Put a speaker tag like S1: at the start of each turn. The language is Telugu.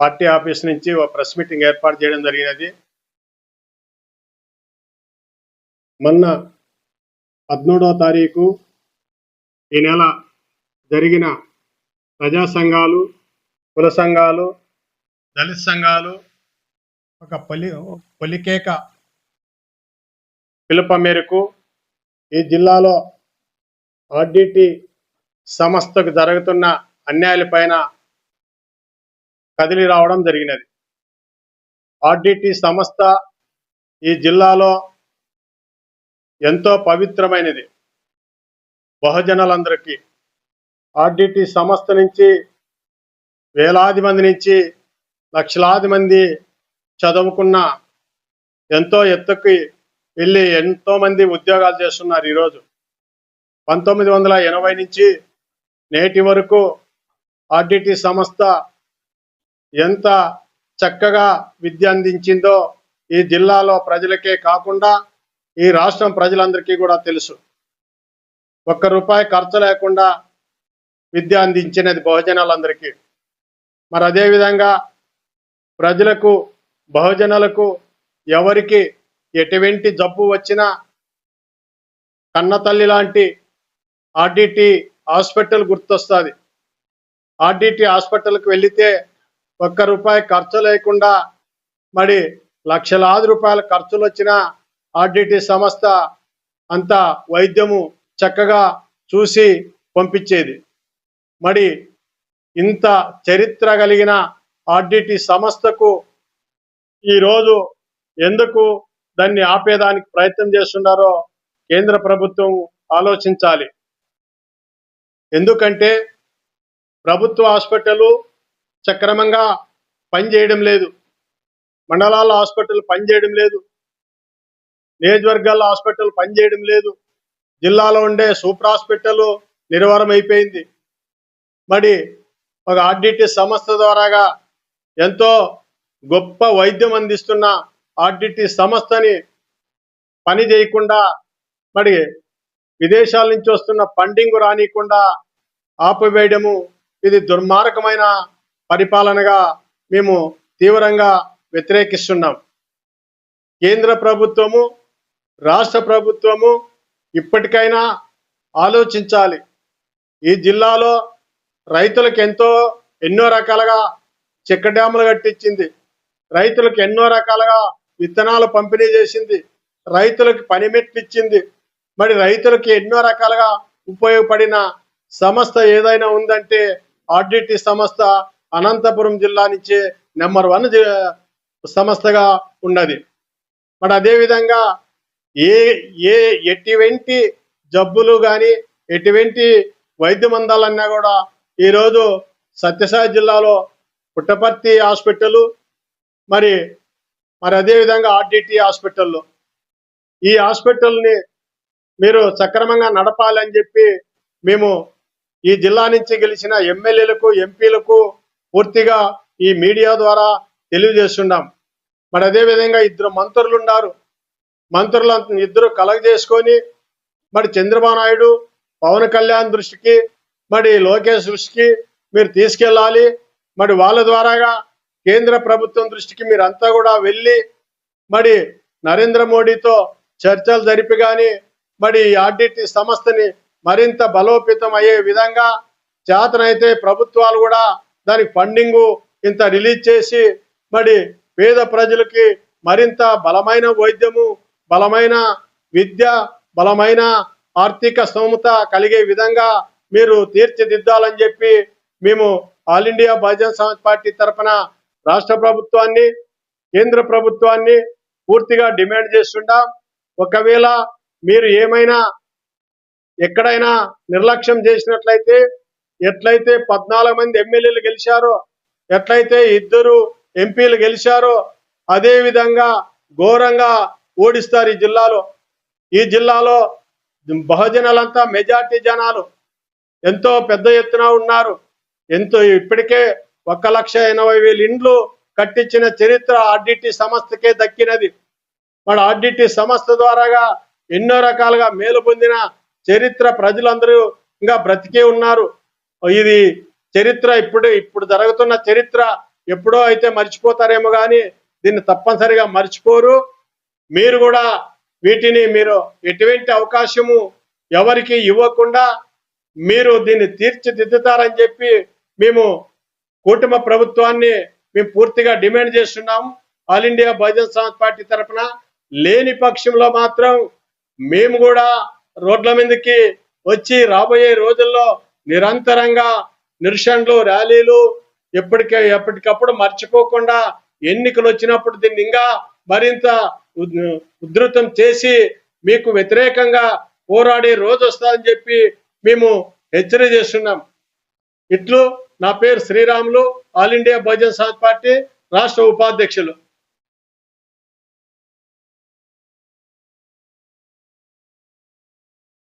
S1: పార్టీ ఆఫీస్ నుంచి ఒక ప్రెస్ మీటింగ్ ఏర్పాటు చేయడం జరిగినది. మొన్న పదమూడవ తారీఖు ఈ నెల జరిగిన ప్రజా సంఘాలు కుల సంఘాలు దళిత సంఘాలు ఒక పొలి పొలికేక పిలుపు మేరకు ఈ జిల్లాలో ఆర్డిటి సంస్థకు జరుగుతున్న అన్యాయాలపైన కదిలి రావడం జరిగినది. ఆర్డిటి సంస్థ ఈ జిల్లాలో ఎంతో పవిత్రమైనది. బహుజనులందరికీ ఆర్డిటి సంస్థ నుంచి వేలాది మంది నుంచి లక్షలాది మంది చదువుకున్న ఎంతో ఎత్తుకి వెళ్ళి ఎంతోమంది ఉద్యోగాలు చేస్తున్నారు ఈరోజు. పంతొమ్మిది వందల ఎనభై నుంచి నేటి వరకు ఆర్డిటి సంస్థ ఎంత చక్కగా విద్య అందించిందో ఈ జిల్లాలో ప్రజలకే కాకుండా ఈ రాష్ట్రం ప్రజలందరికీ కూడా తెలుసు. ఒక్క రూపాయి ఖర్చు లేకుండా విద్య అందించినది బహుజనాలందరికీ. మరి అదేవిధంగా ప్రజలకు బహుజనులకు ఎవరికి ఎటువంటి జబ్బు వచ్చినా కన్నతల్లి లాంటి ఆర్డిటి హాస్పిటల్ గుర్తొస్తుంది. ఆర్డిటి హాస్పిటల్కి వెళితే ఒక్క రూపాయి ఖర్చు లేకుండా మరి లక్షలాది రూపాయల ఖర్చులు వచ్చిన ఆర్డిటి సంస్థ అంత వైద్యము చక్కగా చూసి పంపించేది. మరి ఇంత చరిత్ర కలిగిన ఆర్డిటి సంస్థకు ఈరోజు ఎందుకు దాన్ని ఆపేదానికి ప్రయత్నం చేస్తున్నారో కేంద్ర ప్రభుత్వం ఆలోచించాలి. ఎందుకంటే ప్రభుత్వ హాస్పిటల్ సక్రమంగా పనిచేయడం లేదు. మండలాల హాస్పిటల్ పనిచేయడం లేదు. నియోజకవర్గాల హాస్పిటల్ పనిచేయడం లేదు. జిల్లాలో ఉండే సూపర్ హాస్పిటల్ నిర్వహణ అయిపోయింది. మరి ఒక ఆర్డిటి సంస్థ ద్వారాగా ఎంతో గొప్ప వైద్యం అందిస్తున్న ఆర్డిటి సంస్థని పని చేయకుండా మరి విదేశాల నుంచి వస్తున్న ఫండింగ్ రానియకుండా ఆపివేయడము ఇది దుర్మార్గమైన పరిపాలనగా మేము తీవ్రంగా వ్యతిరేకిస్తున్నాం. కేంద్ర ప్రభుత్వము రాష్ట్ర ప్రభుత్వము ఇప్పటికైనా ఆలోచించాలి. ఈ జిల్లాలో రైతులకు ఎంతో ఎన్నో రకాలుగా చెక్క డ్యాములు కట్టించింది. రైతులకు ఎన్నో రకాలుగా విత్తనాలు పంపిణీ చేసింది. రైతులకు పనిమెట్లు ఇచ్చింది మరి రైతులకు ఎన్నో రకాలుగా ఉపయోగపడిన సంస్థ ఏదైనా ఉందంటే ఆర్డిటి సంస్థ అనంతపురం జిల్లా నుంచే నెంబర్ వన్ సంస్థగా ఉన్నది మరి అదేవిధంగా ఏ ఏ ఎటువంటి జబ్బులు కానీ ఎటువంటి వైద్యం అందాలన్నా కూడా ఈరోజు సత్యసాయి జిల్లాలో పుట్టపర్తి హాస్పిటల్ మరి మరి అదేవిధంగా ఆర్డిటి హాస్పిటల్లో. ఈ హాస్పిటల్ని మీరు సక్రమంగా నడపాలని చెప్పి మేము ఈ జిల్లా నుంచి గెలిచిన ఎమ్మెల్యేలకు ఎంపీలకు పూర్తిగా ఈ మీడియా ద్వారా తెలియజేస్తున్నాం. మరి అదేవిధంగా ఇద్దరు మంత్రులు ఉన్నారు. మంత్రులు ఇద్దరు కలగ చేసుకొని మరి చంద్రబాబు నాయుడు పవన్ కళ్యాణ్ దృష్టికి మరి లోకేష్ దృష్టికి మీరు తీసుకెళ్ళాలి. మరి వాళ్ళ ద్వారాగా కేంద్ర ప్రభుత్వం దృష్టికి మీరంతా కూడా వెళ్ళి మరి నరేంద్ర మోడీతో చర్చలు జరిపి కానీ మరి ఈ ఆర్డిటి సంస్థని మరింత బలోపేతం అయ్యే విధంగా చేతనైతే ప్రభుత్వాలు కూడా దానికి ఫండింగ్ ఇంత రిలీజ్ చేసి మరి పేద ప్రజలకి మరింత బలమైన వైద్యము బలమైన విద్య బలమైన ఆర్థిక స్తోమత కలిగే విధంగా మీరు తీర్చిదిద్దాలని చెప్పి మేము all India Bahujan Samaj party తరఫున రాష్ట్ర ప్రభుత్వాన్ని కేంద్ర ప్రభుత్వాన్ని పూర్తిగా డిమాండ్ చేస్తున్నాం ఒకవేళ మీరు ఏమైనా ఎక్కడైనా నిర్లక్ష్యం చేసినట్లయితే ఎట్లయితే పద్నాలుగు మంది ఎమ్మెల్యేలు గెలిచారో ఎట్లయితే ఇద్దరు ఎంపీలు గెలిచారో అదే విధంగా ఘోరంగా ఓడిస్తారు ఈ జిల్లాలో. ఈ జిల్లాలో బహుజనులంతా మెజార్టీ జనాలు. ఎంతో పెద్ద ఎత్తున ఉన్నారు. ఎంతో ఇప్పటికే ఒక లక్ష ఎనభై వేల ఇండ్లు కట్టించిన చరిత్ర ఆర్డిటి సంస్థకే దక్కినది. మన ఆర్డిటి సంస్థ ద్వారాగా ఎన్నో రకాలుగా మేలు పొందిన చరిత్ర ప్రజలందరూ ఇంకా బ్రతికే ఉన్నారు. ఇది చరిత్ర ఇప్పుడు ఇప్పుడు జరుగుతున్న చరిత్ర ఎప్పుడో అయితే మర్చిపోతారేమో కానీ దీన్ని తప్పనిసరిగా మర్చిపోరు. మీరు కూడా వీటిని మీరు ఎటువంటి అవకాశము ఎవరికి ఇవ్వకుండా మీరు దీన్ని తీర్చిదిద్దుతారని చెప్పి మేము కుటుంబ ప్రభుత్వాన్ని మేము పూర్తిగా డిమాండ్ చేస్తున్నాము. All India Bahujan Samaj party తరఫున లేని పక్షంలో మాత్రం మేము కూడా రోడ్ల మీదకి వచ్చి రాబోయే రోజుల్లో నిరంతరంగా నిరసనలు ర్యాలీలు ఎప్పటికే ఎప్పటికప్పుడు మర్చిపోకుండా ఎన్నికలు వచ్చినప్పుడు దీన్ని ఇంకా మరింత ఉద్- ఉధృతం చేసి మీకు వ్యతిరేకంగా పోరాడే రోజు వస్తుందని చెప్పి మేము హెచ్చరిక చేస్తున్నాం. ఇట్లు నా పేరు Sriramulu all India Bahujan Samaj party రాష్ట్ర ఉపాధ్యక్షులు.